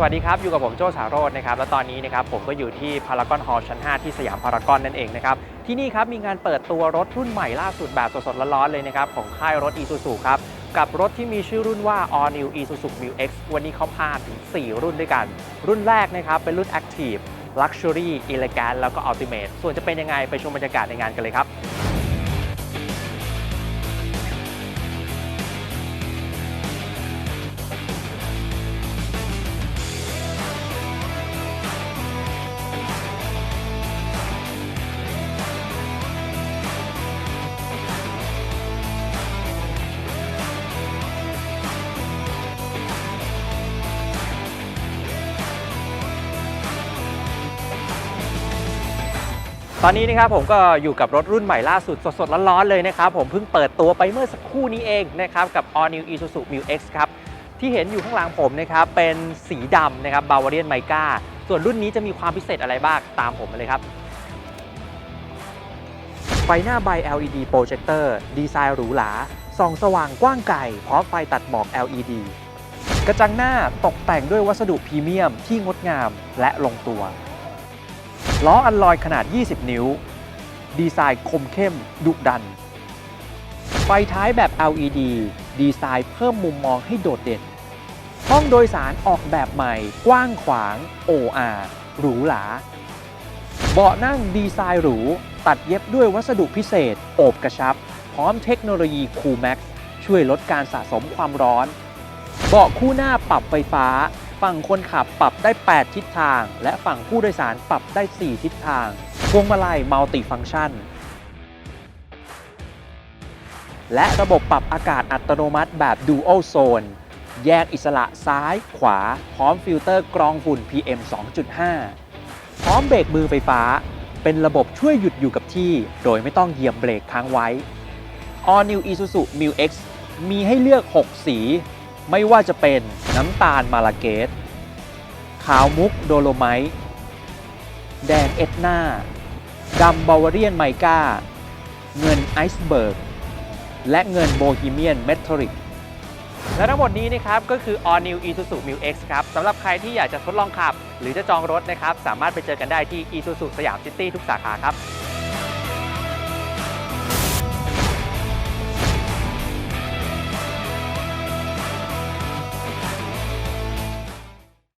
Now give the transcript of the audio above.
สวัสดีครับ อยู่กับผมโจสาโรจน์นะครับ และตอนนี้นะครับผมก็อยู่ที่พารากอนฮอลล์ชั้น 5 ที่สยามพารากอนนั่นเองนะครับ ที่นี่ครับมีงานเปิดตัวรถรุ่นใหม่ล่าสุดแบบสดๆร้อนๆเลยนะครับ ของค่ายรถ Isuzu ครับ กับรถที่มีชื่อรุ่นว่า All New Isuzu Mu X วันนี้เขาพาถึง 4 รุ่นด้วยกัน รุ่นแรกนะครับเป็นรุ่น Active Luxury Elegant แล้วก็ Ultimate ส่วนจะเป็นยังไงไปชมบรรยากาศในงานกันเลยครับ ตอนนี้นะครับผมก็อยู่กับรถรุ่นใหม่ล่าสุดสดๆร้อนๆเลยนะครับผมเพิ่งเปิดตัวไปเมื่อสักครู่นี้เองนะครับกับ All New Isuzu Mu X ครับที่เห็นอยู่ข้างหลังผมนะครับเป็นสีดำนะครับ Bavarian Mica ส่วนรุ่นนี้จะมีความพิเศษอะไรบ้างตามผมมาเลยครับ ไฟหน้าใบ LED โปรเจคเตอร์ดีไซน์หรูหราส่องสว่างกว้างไกลพร้อมไฟตัดหมอก LED กระจังหน้าตกแต่งด้วยวัสดุพรีเมียมที่งดงามและลงตัว ล้ออัลลอยขนาด 20 นิ้ว ดีไซน์คมเข้ม ดุดัน ไฟท้ายแบบ LED ดีไซน์เพิ่มมุมมองให้โดดเด่น ห้องโดยสารออกแบบใหม่ กว้างขวาง OR หรูหรา เบาะนั่งดีไซน์หรู ตัดเย็บด้วยวัสดุพิเศษ โอบกระชับ พร้อมเทคโนโลยี Cool Max ช่วยลดการสะสมความร้อน เบาะคู่หน้าปรับไฟฟ้า ฝั่งคนขับปรับได้ 8 ทิศทาง และฝั่งผู้โดยสารปรับได้ 4 ทิศทาง พวงมาลัยมัลติฟัง c t ชัน และระบบปรับอากาศอัตโนมัติแบบ Dual Zone แยกอิสระซ้ายขวา พร้อมฟิลเตอร์กรองฝุ่น PM 2.5 พร้อมเบรกมือไฟฟ้า เป็นระบบช่วยหยุดอยู่กับที่ โดยไม่ต้องเหยียบเบรกค้างไว้ All New Isuzu Mu X มีให้เลือก 6 สี ไม่ว่าจะเป็นน้ำตาลมาลาเกสขาวมุกโดโลไมต์แดงเอ็ดนาดำบาวาเรียนไมกาเงินไอซ์เบิร์ก และเงินโบฮีเมียนเมทัลิกและทั้งหมดนี้นะครับก็คือ All New Isuzu Mu X ครับสำหรับใครที่อยากจะทดลองขับ หรือจะจองรถนะครับ สามารถไปเจอกันได้ที่ Isuzu สยามซิตี้ทุกสาขาครับ